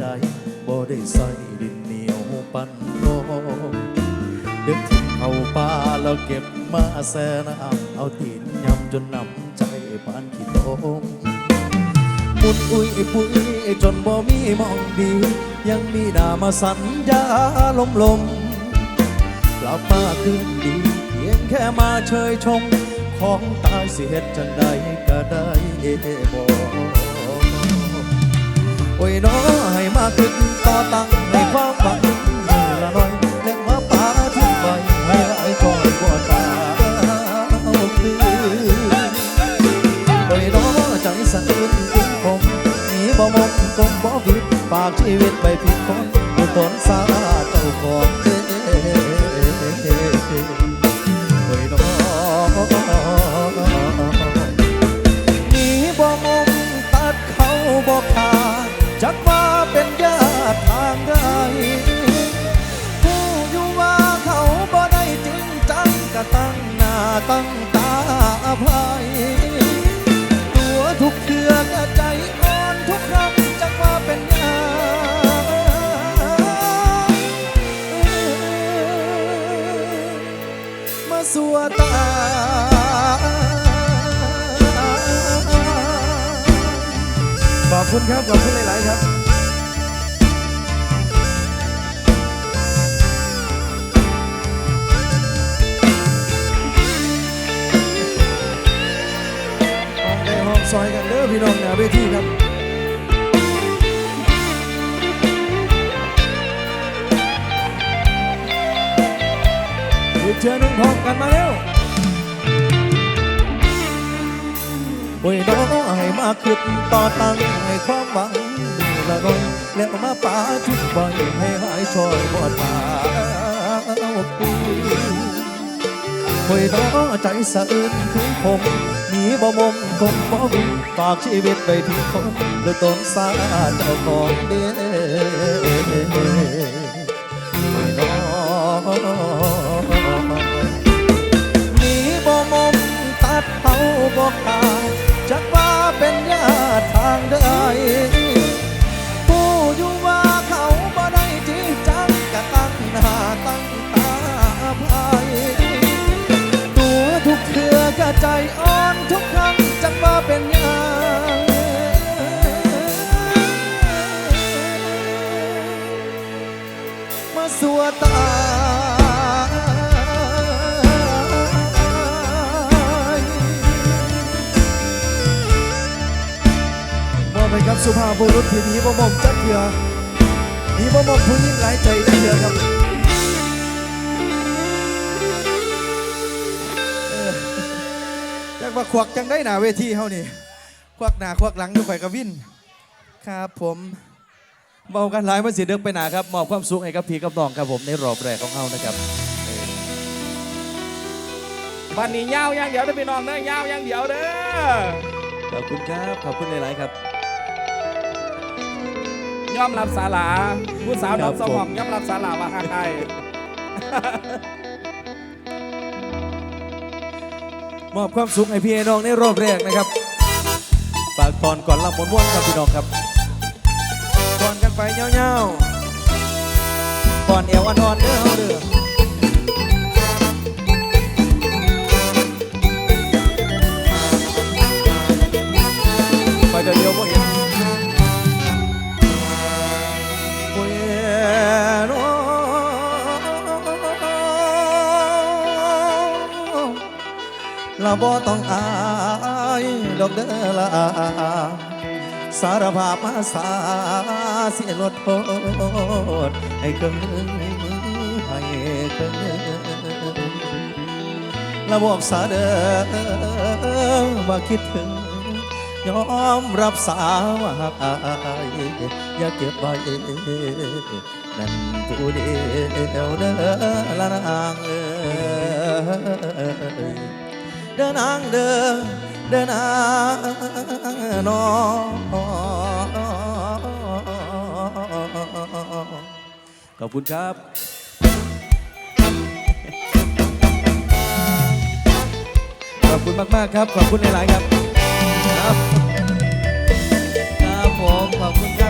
ใจบ่ได้ใส่ดินเหนียวปันโลเด็กทิ้งเข้าป่าแล้วเก็บมาแซ่น้ำเอาตีนยำจนนำใจปานขี้ตมมุนอุ้ยปุ้ยจนบ่มีมองดี ยังมีหน้ามาสัญญาลมลมกลับมาคืนดี เพียงแค่มาเชยชม ของตายสิเฮ็ดจังใดก็ได้บ่โอ้ยน้อให้มา ขึ้นต่อตั้งให้ความหวังละน้อยเล็กมาป่าทิ้งไปให้ไอ้คอยบ่ตาเอาคืนโดยน้อใจสะอื้นทิ้งผมหนีบ่มองกงบ่ผิดฝากชีวิตไปผิดคนผู้ตนสาเจ้าของเด้โดยน้อ ตั้งตาอภัย ตัวทุกเทือกใจอ่อนทุกครั้งจักว่าเป็นยามาสัวตาขอบคุณครับ ขอบคุณหลาย ๆ ครับ ซอยกันเด้อพี่น้องหน้าเวทีครับอีกเชือหนึ่งพร้อมกันมาเร็วโอ้ยน้องให้มาขึ้นต่อตั้งให้ความหวังละน้อยแล้วมาป่าทุกวันให้หายชอยบอดมาเอาปีโอยน้อใจสะอื้นถึงผม บ่มมคงบ่มีฝากชีวิตไปที่คนโดยตนสาเจ้าของเด้ มอบให้กับสุภาพบุรุษที่หนีบ่มอมจักเถื่อหนีบ่มอมผู้หญิงหลายใจจักเถื่อครับจักว่าควักจังได้หนาเวทีเฮานี่ควักหนาควักหลังอยู่ข่อยกับวิน ครับผมเบากันหลายมันสิเดิกไปหนาครับมอบความสุขให้กับพี่กับน้องครับผมในรอบแรกของเฮานะครับวันนี้ยาวอย่างเดียวเด้อพี่น้องเด้อยาวอย่างเดียวเด้อขอบคุณครับ ขอบคุณหลาย ๆ ครับ ยอมรับสาลาผู้สาวครัน้อบงสมองผมยอมรับสาลาว่าฮักไทยมอบความสุขให้พี่น้องในรอบแรกนะครับ ฝากตอนก่อนรับมนวนๆครับพี่น้องครับก่อนกันไปเงาๆก่อนเอวอ่อนๆเด้อเฮาเด้อ เราบ่ต้องอายดอกเด้อละสารภาพมาสาเสียลดโทษให้เกินให้เกินระบบสาเด้อว่าคิดถึง ยอมรับสาว่าหักอายอย่าเก็บไว้นั่นผู้เดียวเด้อละนางเอ้ย เดินนางเด้อเดินนางนอขอบคุณครับขอบคุณมาก ๆ ครับ ขอบคุณหลาย ๆ ครับ ครับ ครับผม ขอบคุณครับ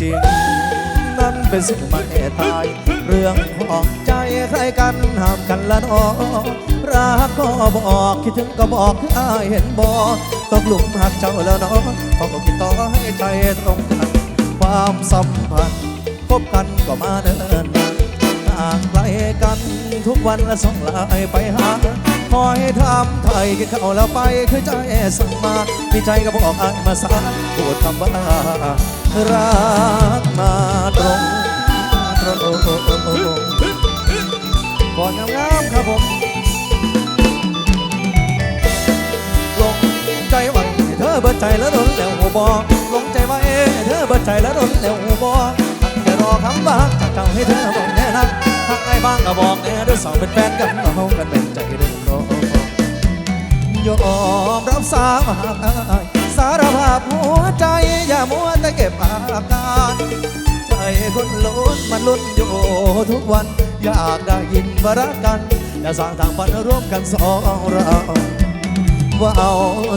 จริง นั้นเป็นสิ่งไม่ตาย เรื่องของใจใครกันห้ามกันละนอรักก็บอกคิดถึงก็บอกคืออายเห็นบอตกหลุมหักเจ้าแล้วเนาะพอก็คิดต่อให้ใจตรงกันความสัมพันธ์พบกันก็มาเนินนานห่างไกลกันทุกวันละส่งลายไปหา คอยทำไทยกินข้าวแล้วไปคือใจสั่งมามีใจก็บอกอายมาสาพูดคำว่ารักมาตรงตรงก่อนงามๆครับผมลงใจไว้เธอเบิดใจแล้วโดนแล้วหูบอกลงใจไว้เธอเบิดใจแล้วโดนแล้วหูบอกทักแต่รอคำว่าจากเจ้าให้เธอบอกแน่นัก ทักไอ้บ้างก็บอกแน่เด้วยสองเป็นแฟนกันเรากันเป็นใจเดิมรอยอมรับสาหากอายสารภาพหัวใจอย่ามัวแต่เก็บอาการใจคนลุ้นมันลุ้นอยู่ทุกวัน อยากได้ยินว่ารักกันอย่าสร้างทางฝันร่วมกันสองเราว่าเอา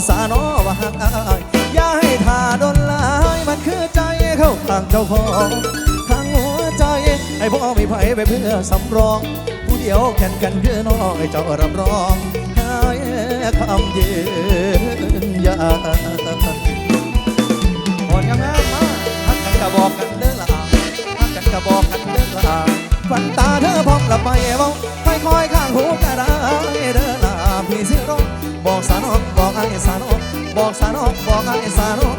สาโนว่าหักอายอย่าให้ท่าโดนลายมันคือใจเข้าข้างเจ้าของ ให้พ่อมีไผไปเพื่อสำรอง ผู้เดียวแข่งกันคือน้องให้เจ้ารับรองให้คำยืนยันก่อนยังงามมาทักกันกะบอกกันเด้อละทักกันกะบอกกันเด้อละฝันตาเธอพร้อมละไปเว้าค่อยข้างหูก็ได้เด้อละพี่สิร้องบอกสานอกบอกไอ้สานอกบอกสานอกบอกไอ้สานอก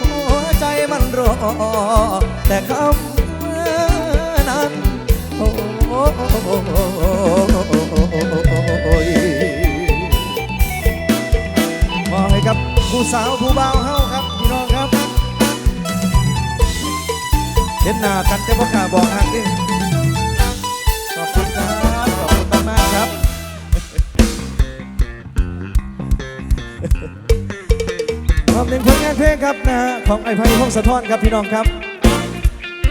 หัวใจมันรอแต่คำ มอบให้กับผู้สาวผู้บ่าวเฮาครับพี่น้องครับ เห็นหน้ากันจะบอกกล้าบอกหักดิขอบคุณครับขอบคุณมากๆครับขอบหนึ่งผลงานเพลงครับนะฮะของไอ้ไพ่พงศธรครับพี่น้องครับ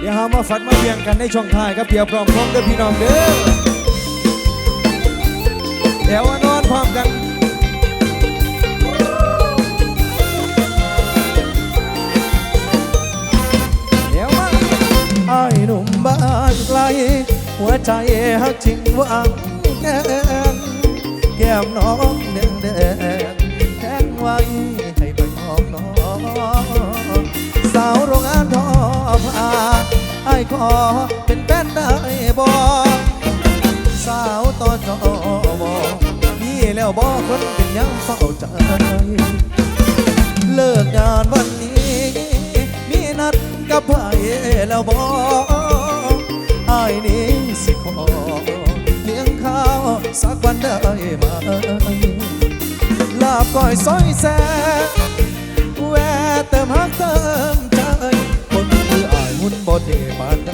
ดี๋ยวเรามาฝันมาเบียงกันในช่องท้ายครับเพียวพร้อมพร้อมเด้อพี่น้องเด้อเดี๋ยวนอนพร้อมกันเดี๋ยวมาไอ้หนุ่มบ้านไกลหัวใจฮักจริงหวังแน่นแก้มน้องแดงแดง ไอ้ขอเป็นแฟนได้บ่สาวต่อจอบ่มีแล้วบ่คนเป็นยังเฝ้าใจ เลิกงานวันนี้ มีนัดกับไผ่แล้วบอกไอ้นี้สิขอเลี้ยงข้าวสักวันได้ไหมลาบก้อยซอยแซ่แวะเติมฮักเติม บ่เทปานใด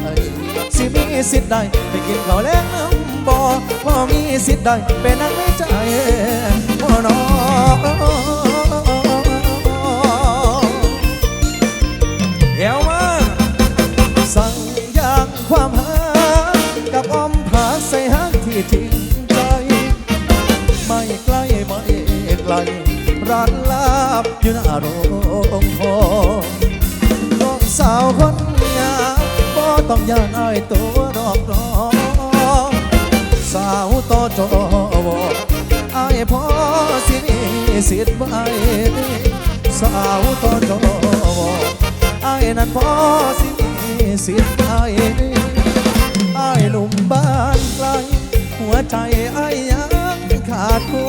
สิมีสิทธิ์ใดไปกินข้าวแลงน้ำบ่พอมีสิทธิ์ใดไปนั่งในใจบ่นอเอวมาสั่งอย่างความหากับอมผาใส่หักที่จริงใจไม่ไกล้ไม่ไกลร้านลาบอยู่หน้าโรง ย่านอายตัวดอกดอกสาวต่อจอวอายพอสิมีสิทธิ์ไว้สาวต่อจอวอายนั้นพอสิมีสิทธิ์ไว้อายหนุ่มบ้านไกลหัวใจไอ้ายยังขาดกู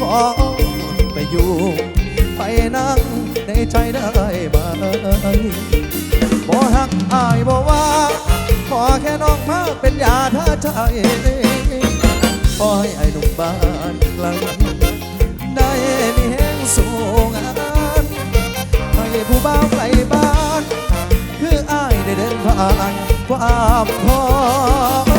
ขอไปอยู่ไปนั่งในใจได้ไหม บ่หักอายบ่ว่าขอแค่น้องมาเป็นยาท่าใจขอให้ไอ้หนุ่มบ้านกลได้มีแห่งสูงานให้ผู้บ่าวไกลบ้าน คืออ้ายได้เดินผ่านความพอ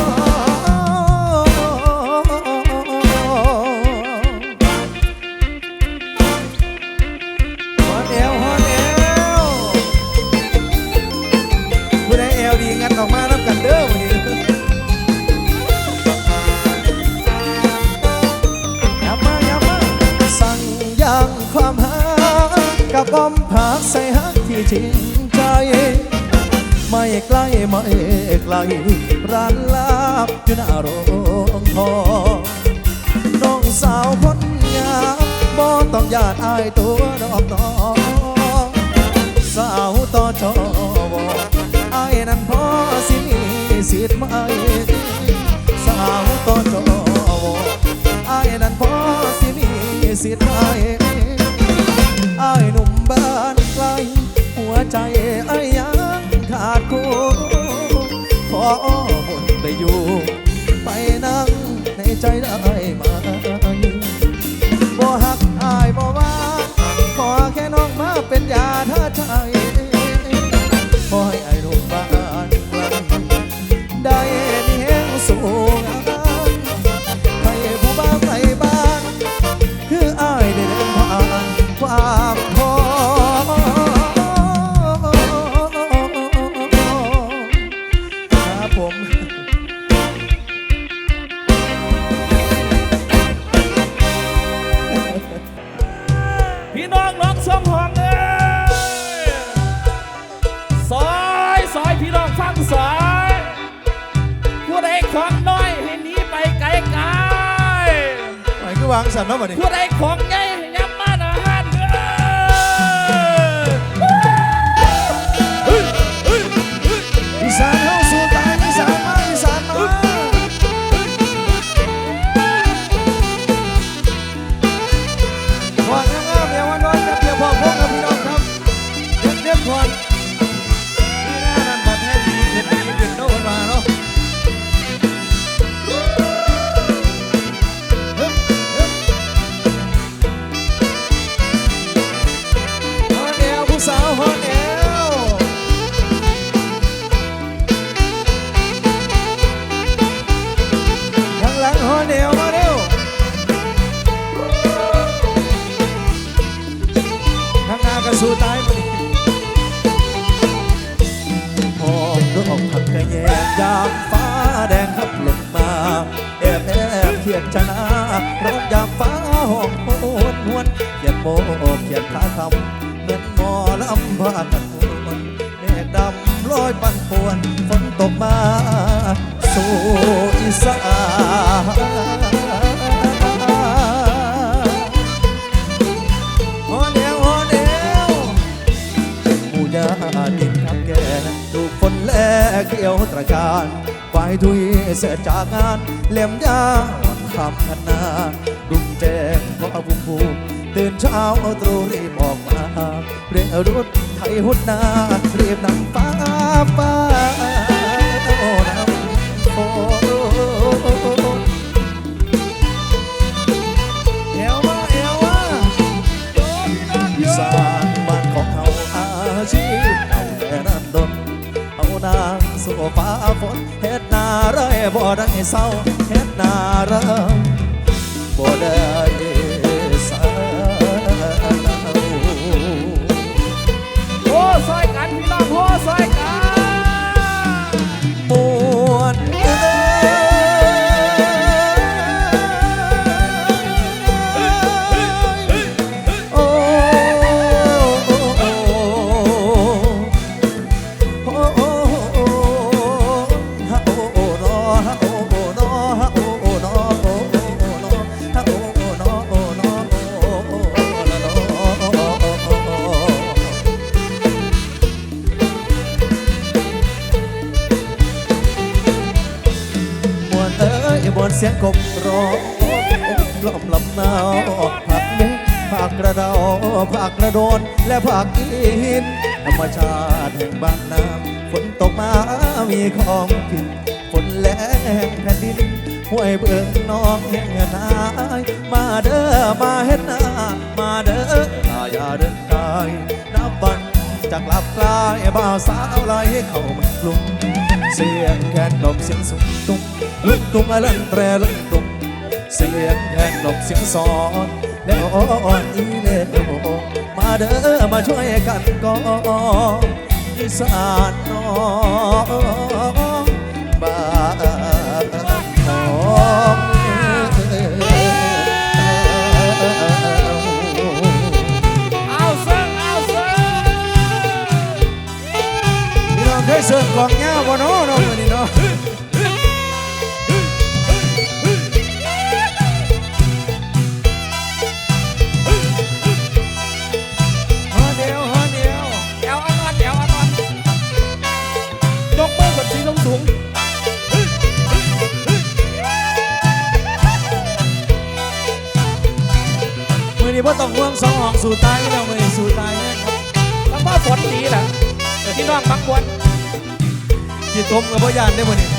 ไม่ไกลร้านลาบอยู่หน้าโรงทองน้องสาวคนงามบ่ต้องญาติอายตัวดอกน้องสาวต่อจอวอายนั้นพอสิมีสิทธิ์ไหมสาวต่อจอวอายนั้นพอสิมีสิทธิ์ไหม คือวางสันเนาะบัดนี้ผู้ใดของให หุดไทยหุดนารีบนำฟ้าฟ้าโอ้นำโอ้เอวมาเอวมาอีสานบ้านของเขาอาชีพเก่าแต่นั้นดนเอานางสู่ฟ้าฝนเฮ็ดนาไรบ่ได้เศร้าเฮ็ดนาไรบ่ได้ สียงกบร้องลมลำนาวผักเม็ดผักกระดาผักกระโดน และผักอินธรรมชาติแห่งบ้านน้ำฝนตกมามีของกินฝนแรงแผ่นดินห้วยเบิ่งน้องแห่งนายมาเด้อมาเฮ็ดนามาเด้อลาอย่าเดินกายนับวันจากหลับกลายบ่าวสาวไล่เข้าเมืองกรุง เสียงแคนดอกเสียงสุงตุ้มลุกตุ้งอะลันแตรลุกตุ้มเสียงแคนดอกเสียงสอนแล้วอ่อนอีเล่มาเด้อมาช่วยกันก่อนอีสานน้อง องบางคนจิตทมกับพ่อยานได้บ่เนี่ย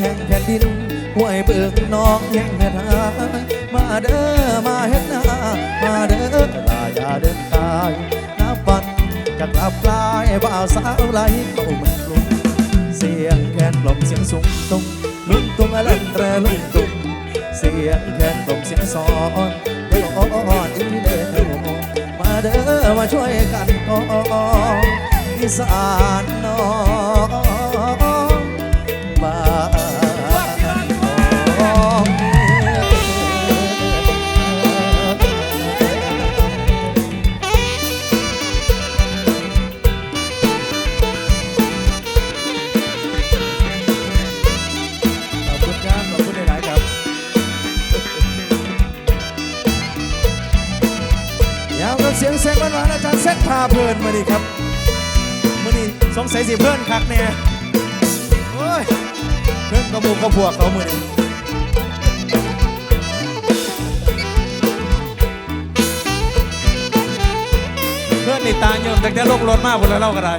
แรงแผ่นดินห้วยเบิกน้องแห่งแม่ทามาเด้อมาเฮ็ดนามาเด้อลาอย่าเดินตายน้ำฟันจะกลับกลายบ่าวสาวไหลเข้าเมืองกรุงเสียงแคนกล่อมเสียงสูงตุงลุงตุงอลันแตรลุงตุงเสียงแคนกล่อมเสียงสอนเดี๋ยวอ่อนอีเด้อมาเด้อมาช่วยกันก่อนอีสานน้อง เซ็กพาเพลินมาดิครับมื่อนี้สงสัยสิเพื่อนคักเนี่ยโอ้ยเพื่อนกระบุกกระพวกเขามือนี้เพื่อนในตาเยิ่มแต่แต่ลงรถมากบนแล้วเล่าก็ได้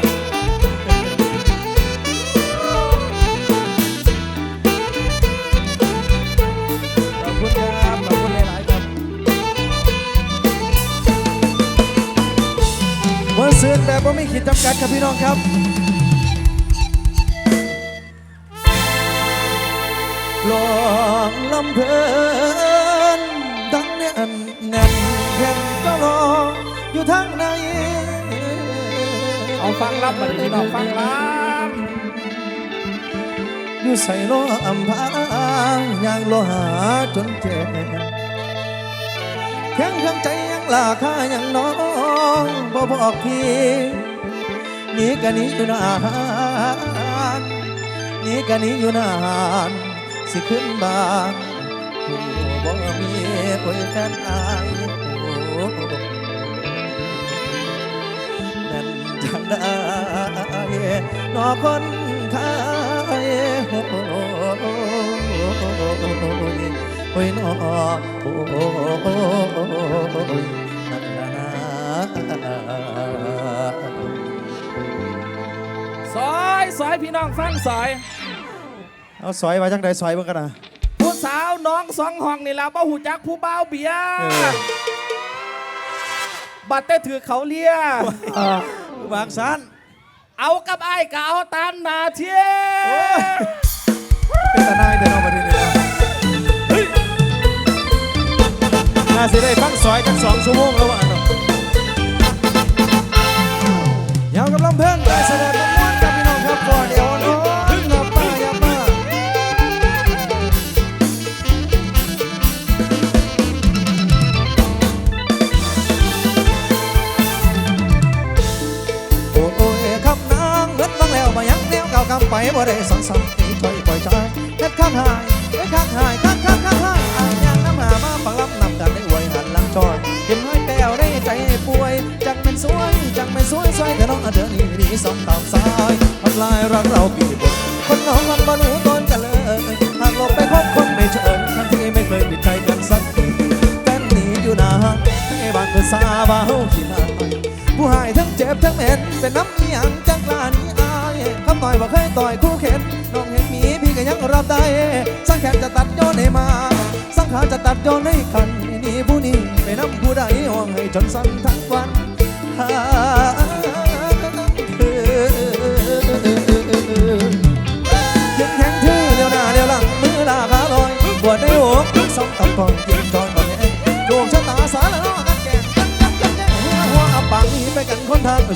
วันเสือนแบบว่าไม่ขีดจำกัดครับพี่น้องครับลองลำเพลินดังแน่นแน่นแข่งก็รออยู่ทางไหนเอาฟังรับมาดิพี่น้องฟังรับอยู่ใส่โลอำพางอย่างโลหาจนแก่แข็งเครื่องใจยังลาค่ายังน้องบ่บอกพี่นี่กันนี้อยู่นานนี่กันนี้อยู่นานสิขึ้นบ้านผู้บ่มีโอ้ยแฟนอายนั่นจังได้นอคนขายโอ้ย โอ้ยนอโอ้ยนั่นนะซอยซอยพี่น้องฟังซอยเอาซอยมาจังใดซอยเบิ่งกันนะผู้สาวน้องสองห้องนี่แหละบ่หูจักผู้บ่าวเบียร์เออบัดแต่ถือเขาเลียบางสันเอากับไอ้ายก็เอาตามหนาเทีย สิได้ฟังซอยจังสองชั่วโมงแล้ววะเนาะยาวกับลำเพิ่นได้แสดงกับม้วนกับพี่น้องครับก่อนเดี๋ยวน้องนับป้ายับป้าโอ้โอ้ยคำนางเงินบ้างแล้วมายังแนวเก่าคำไปบ่ได้สังสรรค์ตีถอยปล่อยใจเฮ็ดข้างหายเฮ็ดข้างหาย ห็นห้อยแป้วได้ใจป่วยจังเป็นสวยจังเป็นสวยสวยแต่น้องเดินนี่ดีสองต่รักเราปีบนคนน้องคนบ่รู้ตนกันเลยหากหลบไปคบคนไม่เชิญทั้งที่ไม่เคยปิดใจกันสักทีแฟนหนีอยู่นานให้บ้านเพื่อสาบาเฮาขี้หาผู้หายทั้งเจ็บทั้งเหม็นเป็นน้ำอีหยังจังกลานี้อายคำต่อยบ่าเคยต่อยคู่เข็นน้องเห็นมีพี่ก็ยังรับได้สังแขนจะตัดโยนให้มาสังขาจะตัดโยนให้กันนี่ผู้นี้ไปน้ำผู้ใดห่วงให้จนสั้นทั้ง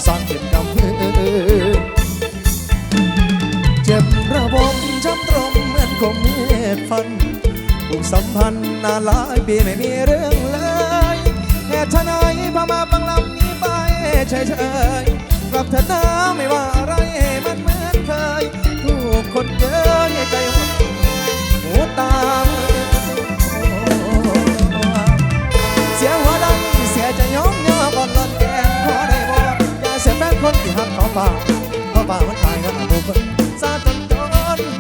สร้างเป็นกำพือเจ็บระบมช้ำตรงเหมือนคมเม็ดฟันผูกสัมพันธ์นานหลายปีไม่มีเรื่องเลยเหตุไฉนพามาบังลำนี้ไปเฉยๆกลับเถอะนะไม่ว่าอะไรมันเหมือนเคยถูกคนเยอะใจหดหัวตา ป่าเขาป่ามันตายกันบุกซาจนจน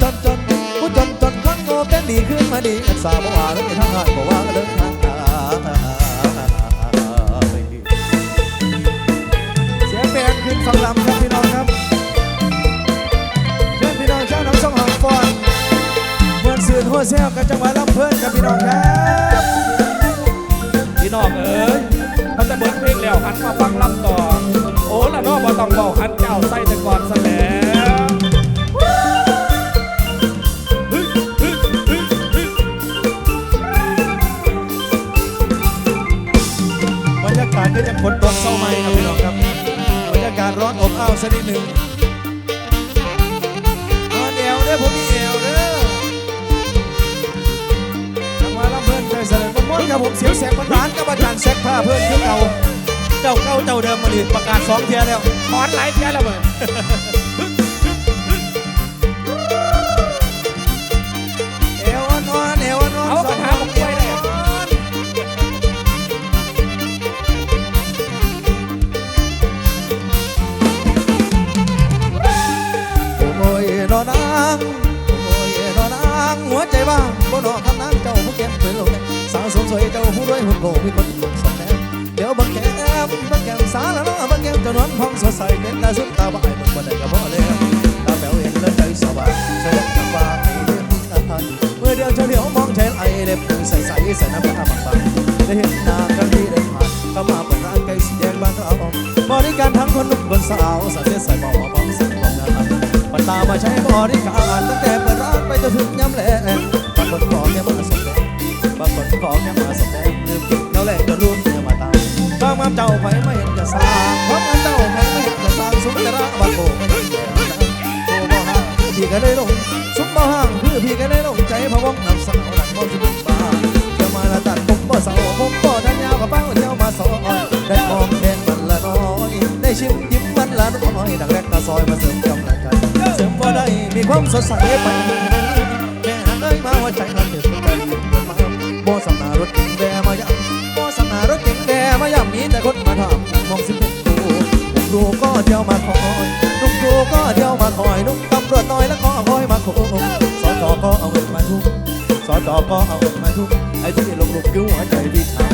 จนจนผู้จนจนคนโง่เป็นดีขึ้นมาดีอันสาวบ่ว่าแล้วไม่ทางหายบ่ว่าเดินทางกายเสียงแบนขึ้นฟังลำครับพี่น้องครับเชิญพี่น้องชาวหน้องสองหางฟอนมวนสื่นหัวแซวกับจังหวะลำเพลินครับพี่น้องครับพี่น้องเอ้ย เขาจะเบิดเพลงแล้วหันมาฟังลำต่อ โอ้ละเน้องบ่ต้องบอกหันเจ้าใส่แต่ก่อนซะแล้วเฮ้ยเฮ้ยเฮ้ยเฮ้ยบรรยากาศก็ยังฝนตกเศร้าไหมครับพี่น้องครับบรรยากาศร้อนอบอ้าวสักนิดหนึ่งนอนเอวเด้อผมมี นี่ครับผมเสียวแสบมันร้านกับอาจารย์แซกผ้าเพื่อนคือเก่าเจ้าเก่าเจ้าเดิมมาดิประกาศสองเทียแล้วถอนไหลเทียแล้วเว้ย สวยเจ้าผู้รวยหุ่นโกมีคนสองแนวเดี๋ยวบังแก้มบังแก้มสาล้วเนาะบังแก้มเจ้านวลพองสดใสเป็นตาสุดตาบ่ายมันบ่ได้ก็พอแล้วตาแป๋วเห็นแล้วใจสบายเสียงกำบางให้เรื่องอาเมื่อเดียวเธอเดียวมองใจไหลเล็บใส่ใส่ใส่น้ำผ้าบางๆได้เห็นหน้ากันที่ได้ผ่านเข้ามาเปิดร้านไก่สีแดงบ้านเราบริการทั้งคนหนุ่มคนสาวสาวเสียใส่บอกว่าบ้องสิ่งของงานปัตตามาใช้บริการตั้งแต่เปิดร้านไปจนถึงย้ำแหลงบางคนขอแค่มาสมแดง บางคนขอแค่มาสมแดงลืมกินเขาแหลกจนรุ่นเนี่มาตามบางงามเจ้าไฟไม่เห็นจะสร้างความงามเจ้าไฟไม่เห็นจะสร้างสุนทระบางโบไม่เห็นจะสร้างโบบ่ห่างพี่ก็ได้ลงสุมบ่ห่างคือพี่ก็ได้ลงใจพะวงนำสาวหลังมองสุดบ้าเที่ยวมาละตัดผมบ่สาผมบ่ทันยาวกับเป้าเที่ยวมาสอยได้มองแดงมันละน้อยได้ชิมยิ้มมันละน้อยดังแรกตาซอยมาเสริมกำลังใจเสริมว่าได้มีความสดใสไป ยวมาคอยลุงครูก็เที่ยวมาคอยลุงตำรวจน้อยแล้วก็คอยมาโคสอจอก็เอาเงินมาทุกสอจอก็เอาเงินมาทุกไอ้ที่ลงลุกกิ้วหัวใจที่ทาง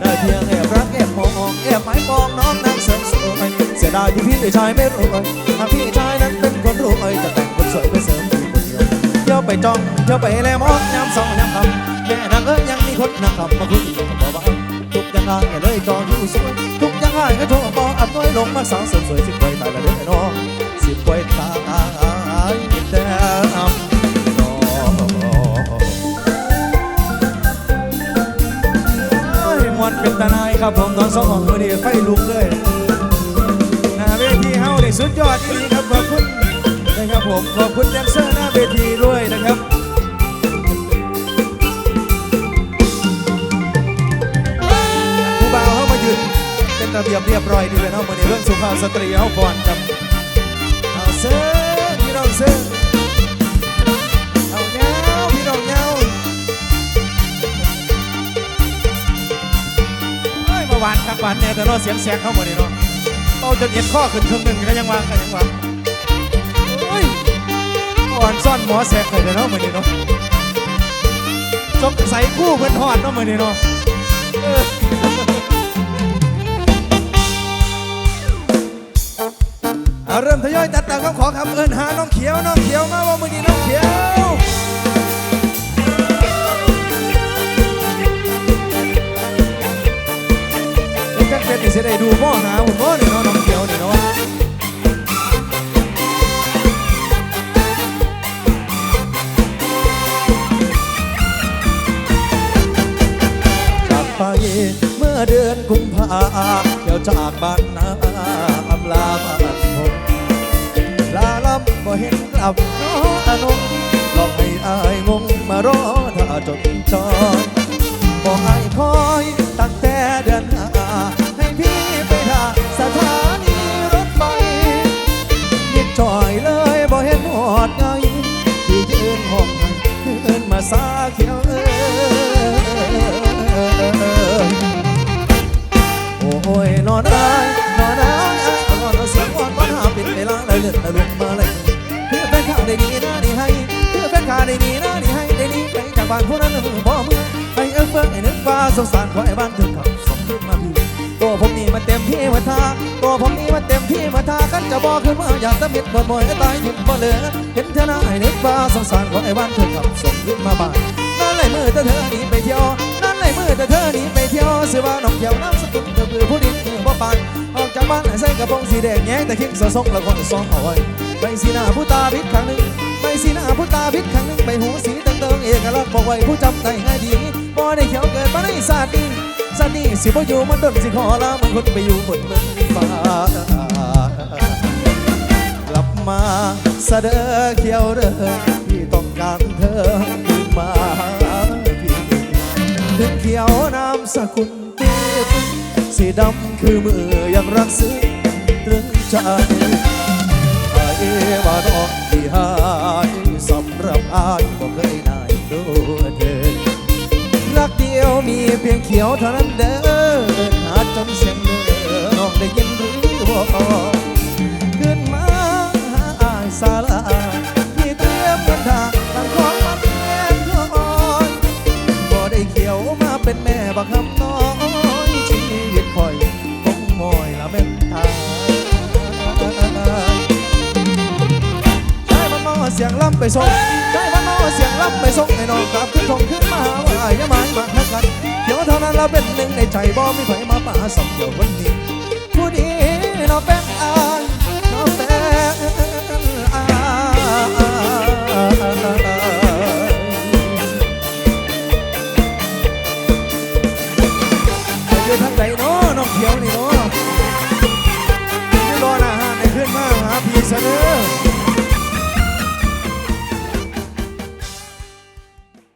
ได้เพียงแอบรักแอบมองแอบหมายมองน้องนางเสริมสวยเสียดายที่พี่ชายไม่รวยหากพี่ชายนั้นเป็นคนรวยจะแต่งคนสวยไปเสริมพี่คนเดียวเที่ยวไปจ้องเที่ยวไปแลมองย้ำสองย้ำคำแม่นางเอ้ยยังมีคนนางคำมาคุยกับบ่าวทุกอย่างง่าเลยจออยู่สวยทุก ง่ายก็โทรบอกอัดน้อยลงมาสาวสวยสิบว้ตายละเด้อน้องสิบว้ตายแต่น้องเอ้ยมวนเป็นตานายครับผมตอนสองของมือดีไฟลุกเลยหน้าเวทีเฮานี่สุดยอดจริงๆครับขอบคุณนะครับผมขอบคุณแดนเซอร์หน้าเวทีด้วยนะครับ ระเบียบเรียบร้อยดีเลยเนาะวันนี้เรื่องสุภาพสตรีเขาก่อนครับเอาเสื้อพี่น้องเสื้อเอาเงาพี่น้องเงาเอ้ยมาหวานครับหวานเนี่ยแต่เราเสียงแสกเข้ามาเนี่ยเนาะเป้าจนเอ็นข้อขึ้นครึ่งหนึ่งก็ยังวางก็ยังวางโอ้ยอ่อนซ่อนหมอแสกเลยเนาะมื้อนี้เนาะสงสัยกู้เพิ่นฮอดเนาะมื้อนี้เนาะเออ เอาเริ่มทยอยตัดตามคำขอคำเอิ้นหาน้องเขียวน้องเขียวมาว่ามือนี้น้องเขียวเอ็งจักเป็ดนี่สิได้ดูหม้อหาหุ่นหม้อนี่เนาะน้องเขียวนี่เนาะจากไปเมื่อเดือนกุมภาเที่ยวจากบ้านนาอำลาบ้าน บ่เห็นกลับน้องอนงลองให้อายงงมารอถ้าจดจอยบอกให้คอยตั้งแต่เดือนหน้าให้พี่ไปทาสถานีรถไฟยิดจ่อยเลยบ่เห็นหอดไงที่ยืนห้องให้คืนมาซาเขียวเอ้โอ้ยนอนได้นอนได้นอนเสียงอ่อนปัญหาเป็นเวลาเลยเลือดลุก ได้ดีนะนี่ให้ได้ดีไปจากบ้านผู้นั้นมือบ่มือไอ้เอิ้งเฟิงไอ้นึกฟ้าสงสารขอไอ้บ้านถึงขับสมขึ้นมาพี่ตัวผมนี่มันเต็มที่มาทาตัวผมนี่มันเต็มที่มาทากันจะบอกขึ้นมาอยากตะมิดบ่บ่อยตายทิ้งบ่เหลือเห็นเธอหน้าไอ้นึกฟ้าสงสารขอไอ้บ้านถึงขับสมขึ้นมาบ้านนั่นเลยมือเธอเธอหนีไปเที่ยวนั่นเลยมือเธอเธอหนีไปเที่ยวเสือว่าน้องเขียวน้ำสกุลเธอเบื่อผู้ดินบ่ปานออกจากบ้านใส่กระโปรงสีแดงแย้งแต่คิงสะสกแล้วคนซองเอาไว้ไปสีหน้าผู้ตาพิษครั้งหนึ่ง ไปสีหน้าผู้ตาพิษครั้งหนึ่งไปหูสีเติงเติงเอกลักษณ์บอกไว้ผู้จำได้ง่ายดีบ่ได้เขียวเกิดมาในศาสตร์นี้ศาสตร์นี้สิบ่อยู่มันดนสิขอลามันคนไปอยู่บนเมืองฟ้ากลับมาเสะเดอเขียวเด้อที่ต้องการเธอมาพี่ถึงเขียวน้ำสกุลตีบสีดำคือมือยังรักซึ้งตรึงใจไอ้ว่าน้องที่ หายสำหรับอายบ่เคยนายดูเธอรักเดียวมีเพียงเขียวเท่านั้นเด้อหาจน ไปส่งใช้มันมาเสียงล่ำไปส่งให้น้องกลับขึ้นทงขึ้นมาหาว่าอายอย่าหมายมาทักกันเดี๋ยวเท่านั้นเราเป็นหนึ่งในใจบ่มีไผมาป่าสับเดียววันนี้ผู้ดีน้องเป็นอายน้องเป็นอายอยู่ทางไหนเนาะน้องเขียวนี่เนาะที่รออาหารในขึ้นมาหาพี่เสนอ